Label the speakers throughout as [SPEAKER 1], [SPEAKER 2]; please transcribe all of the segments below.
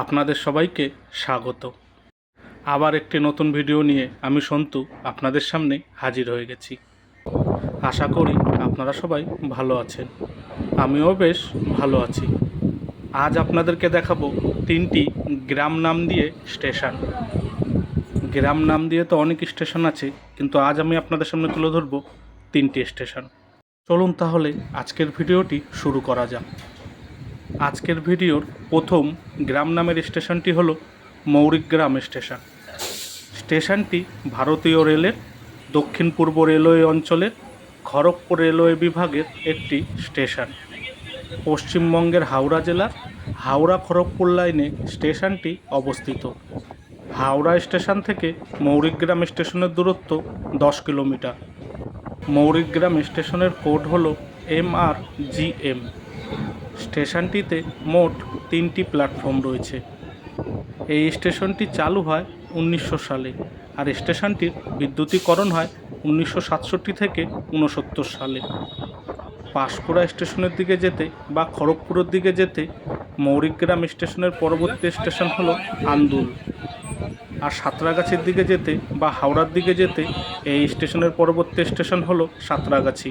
[SPEAKER 1] আপনাদের সবাইকে স্বাগত। আবার একটি নতুন ভিডিও নিয়ে আমি সন্তু আপনাদের সামনে হাজির হয়ে গেছি। আশা করি আপনারা সবাই ভালো আছেন। আমিও বেশ ভালো আছি। আজ আপনাদেরকে দেখাবো তিনটি গ্রাম নাম দিয়ে স্টেশন। গ্রাম নাম দিয়ে তো অনেক স্টেশন আছে, কিন্তু আজ আমি আপনাদের সামনে তুলে ধরবো তিনটি স্টেশন। চলুন তাহলে আজকের ভিডিওটি শুরু করা যাক। আজকের ভিডিওর প্রথম গ্রাম নামের স্টেশনটি হলো মৌরিকগ্রাম স্টেশন। স্টেশনটি ভারতীয় রেলের দক্ষিণ পূর্ব রেলওয়ে অঞ্চলের খড়গপুর রেলওয়ে বিভাগের একটি স্টেশন। পশ্চিমবঙ্গের হাওড়া জেলার হাওড়া খড়গপুর লাইনে স্টেশনটি অবস্থিত। হাওড়া স্টেশন থেকে মৌরিকগ্রাম স্টেশনের দূরত্ব দশ কিলোমিটার। মৌরিকগ্রাম স্টেশনের কোড হলো এম আর জি এম। স্টেশনটিতে মোট তিনটি প্ল্যাটফর্ম রয়েছে। এই স্টেশনটি চালু হয় উনিশশো সালে আর স্টেশনটির বিদ্যুতীকরণ হয় উনিশশো সাতষট্টি থেকে ঊনসত্তর সালে। পাঁশকুড়া স্টেশনের দিকে যেতে বা খড়গপুরের দিকে যেতে মৌরিকগ্রাম স্টেশনের পরবর্তী স্টেশন হলো আন্দুল। আর সাঁতরাগাছির দিকে যেতে বা হাওড়ার দিকে যেতে এই স্টেশনের পরবর্তী স্টেশন হলো সাঁতরাগাছি।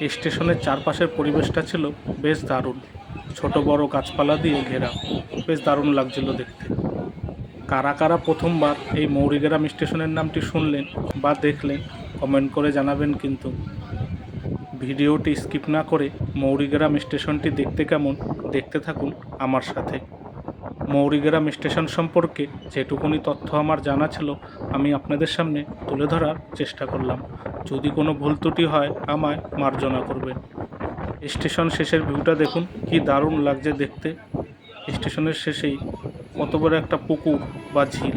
[SPEAKER 1] স্টেশনের চারপাশের পরিবেশটা ছিল বেশ দারুণ। ছোট বড় গাছপালা দিয়ে ঘেরা। বেশ দারুণ লাগছিল দেখতে। কারা কারা প্রথমবার এই মৌরিগ্রাম স্টেশনের নামটি শুনলেন বা দেখলেন, কমেন্ট করে জানাবেন কিন্তু। ভিডিওটি স্কিপ না করে মৌরিগ্রাম স্টেশনটি দেখতে কেমন, দেখতে থাকুন আমার সাথে। মৌরিগ্রাম স্টেশন সম্পর্কে যেটুকুনি তথ্য আমার জানা ছিল, আমি আপনাদের সামনে তুলে ধরার চেষ্টা করলাম। যদি কোনো ভুল ত্রুটি হয়, আমায় মার্জনা করবেন। স্টেশন শেষের ভিউটা দেখুন, কি দারুণ লাগছে দেখতে। স্টেশনের শেষেই কত বড় একটা পুকুর বা ঝিল।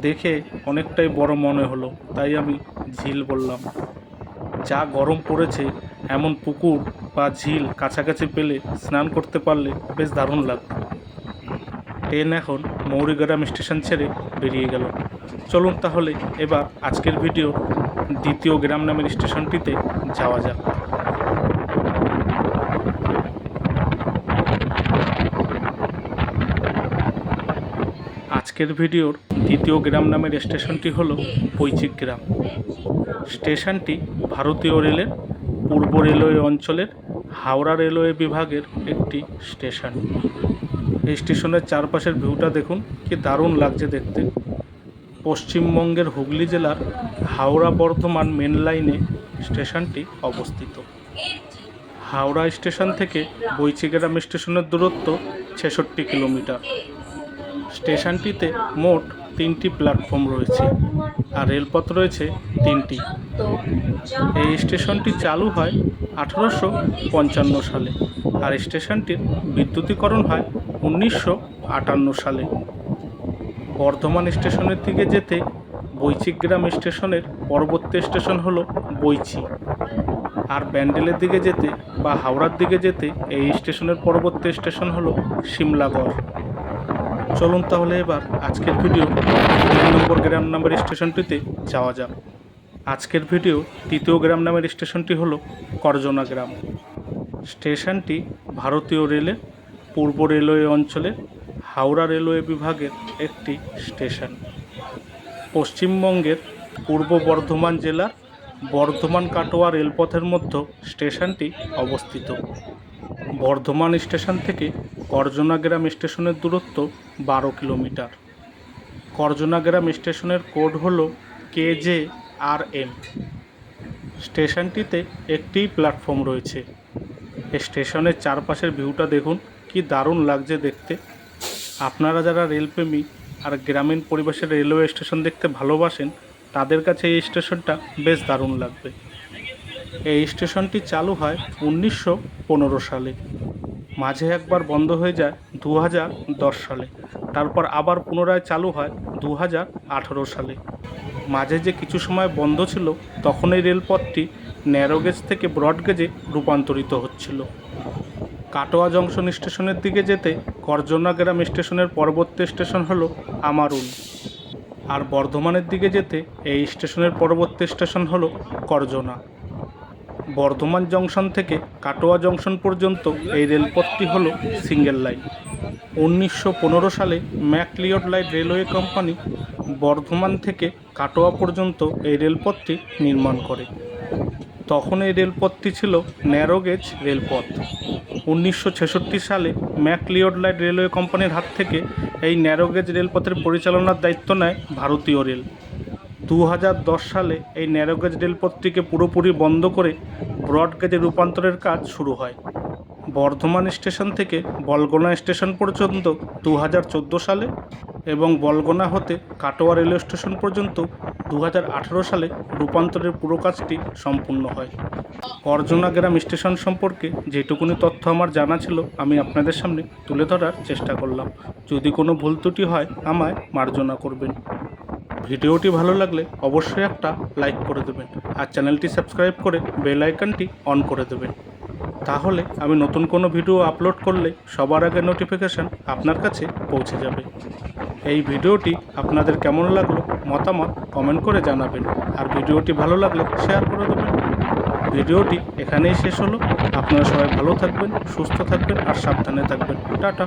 [SPEAKER 1] দেখে অনেকটাই বড় মনে হলো, তাই আমি ঝিল বললাম। যা গরম পড়েছে, এমন পুকুর বা ঝিল কাছাকাছি পেলে স্নান করতে পারলে বেশ দারুণ লাগতো। ট্রেন এখন মৌরিগ্রাম স্টেশন ছেড়ে বেরিয়ে গেল। চলুন তাহলে এবার আজকের ভিডিও দ্বিতীয় গ্রাম নামের স্টেশনটিতে যাওয়া যাক। আজকের ভিডিওর দ্বিতীয় গ্রাম নামের স্টেশনটি হল পৈচিক গ্রাম। স্টেশনটি ভারতীয় রেলের পূর্ব রেলওয়ে অঞ্চলের হাওড়া রেলওয়ে বিভাগের একটি স্টেশন। এই স্টেশনের চারপাশের ভিউটা দেখুন, কি দারুণ লাগছে দেখতে। পশ্চিমবঙ্গের হুগলি জেলার হাওড়া বর্ধমান মেন লাইনে স্টেশনটি অবস্থিত। হাওড়া স্টেশন থেকে বৈচিগ্রাম স্টেশনের দূরত্ব ছেষট্টি কিলোমিটার। স্টেশনটিতে মোট তিনটি প্ল্যাটফর্ম রয়েছে আর রেলপথ রয়েছে তিনটি। এই স্টেশনটি চালু হয় আঠারোশো পঞ্চান্ন সালে আর স্টেশনটির বিদ্যুতীকরণ হয় উনিশশো আটান্ন সালে। বর্ধমান স্টেশনের দিকে যেতে বৈচিগ্রাম স্টেশনের পরবর্তী স্টেশন হল বৈচি। আর ব্যান্ডেলের দিকে যেতে বা হাওড়ার দিকে যেতে এই স্টেশনের পরবর্তী স্টেশন হলো সিমলাগড় চলুন তাহলে এবার আজকের ভিডিও তিন নম্বর গ্রাম নামের স্টেশনটিতে যাওয়া যাক। আজকের ভিডিও তৃতীয় গ্রাম নামের স্টেশনটি হলো করজনা গ্রাম। স্টেশনটি ভারতীয় রেলের পূর্ব রেলওয়ে অঞ্চলের হাওড়া রেলওয়ে বিভাগের একটি স্টেশন। পশ্চিমবঙ্গের পূর্ব বর্ধমান জেলার বর্ধমান কাটোয়া রেলপথের মধ্যে স্টেশনটি অবস্থিত। বর্ধমান স্টেশন থেকে করজনা গ্রাম স্টেশনের দূরত্ব বারো কিলোমিটার। করজনা গ্রাম স্টেশনের কোড হল কে জে আর এম স্টেশনটিতে একটি প্ল্যাটফর্ম রয়েছে। স্টেশনের চারপাশের ভিউটা দেখুন, কি দারুণ লাগছে দেখতে। আপনারা যারা রেলপ্রেমী আর গ্রামীণ পরিবেশের রেলওয়ে স্টেশন দেখতে ভালোবাসেন, তাদের কাছে এই স্টেশনটা বেশ দারুণ লাগবে। এই স্টেশনটি চালু হয় উনিশশো পনেরো সালে। মাঝে একবার বন্ধ হয়ে যায় দু দশ সালে। তারপর আবার পুনরায় চালু হয় দু হাজার আঠেরো সালে। মাঝে যে কিছু সময় বন্ধ ছিল তখন এই রেলপথটি ন্যারোগেজ থেকে ব্রডগেজে রূপান্তরিত হচ্ছিল। কাটোয়া জংশন স্টেশনের দিকে যেতে করজনা গ্রাম স্টেশনের পরবর্তী স্টেশন হলো আমারুল। আর বর্ধমানের দিকে যেতে এই স্টেশনের পরবর্তী স্টেশন হলো করজনা বর্ধমান জংশন থেকে কাটোয়া জংশন পর্যন্ত এই রেলপথটি হল সিঙ্গেল লাইন। উনিশশো পনেরো সালে McLeod light railway company Bardhaman থেকে কাটোয়া পর্যন্ত এই রেলপথটি নির্মাণ করে। তখন এই রেলপথটি ছিল ন্যারোগেজ রেলপথ। উনিশশো ছেষট্টি সালে ম্যাকলিওড লাইট রেলওয়ে কোম্পানির হাত থেকে এই ন্যারোগেজ রেলপথের পরিচালনার দায়িত্ব নেয় ভারতীয় রেল। দু সালে এই ন্যারোগেজ রেলপথটিকে পুরোপুরি বন্ধ করে ব্রডগেজে রূপান্তরের কাজ শুরু হয়। বর্ধমান স্টেশন থেকে বলগোনা স্টেশন পর্যন্ত দু সালে এবং বলগোনা হতে কাটোয়া রেলওয়ে স্টেশন পর্যন্ত দু হাজার আঠেরো সালে রূপান্তরের পুরো কাজটি সম্পূর্ণ হয়। অর্জনা গ্রাম স্টেশন সম্পর্কে যেটুকুনি তথ্য আমার জানা ছিল, আমি আপনাদের সামনে তুলে ধরার চেষ্টা করলাম। যদি কোনো ভুল ত্রুটি হয়, আমায় মার্জনা করবেন। ভিডিওটি ভালো লাগলে অবশ্যই একটা লাইক করে দেবেন আর চ্যানেলটি সাবস্ক্রাইব করে বেল আইকনটি অন করে দেবেন। তাহলে আমি নতুন কোনো ভিডিও আপলোড করলে সবার আগে নোটিফিকেশান আপনার কাছে পৌঁছে যাবে। এই ভিডিওটি আপনাদের কেমন লাগল, মতামত কমেন্ট করে জানাবেন। আর ভিডিওটি ভালো লাগলে শেয়ার করে দেবেন। ভিডিওটি এখানেই শেষ হলো। আপনারা সবাই ভালো থাকবেন, সুস্থ থাকবেন, আর সাবধানে থাকবেন। টাটা।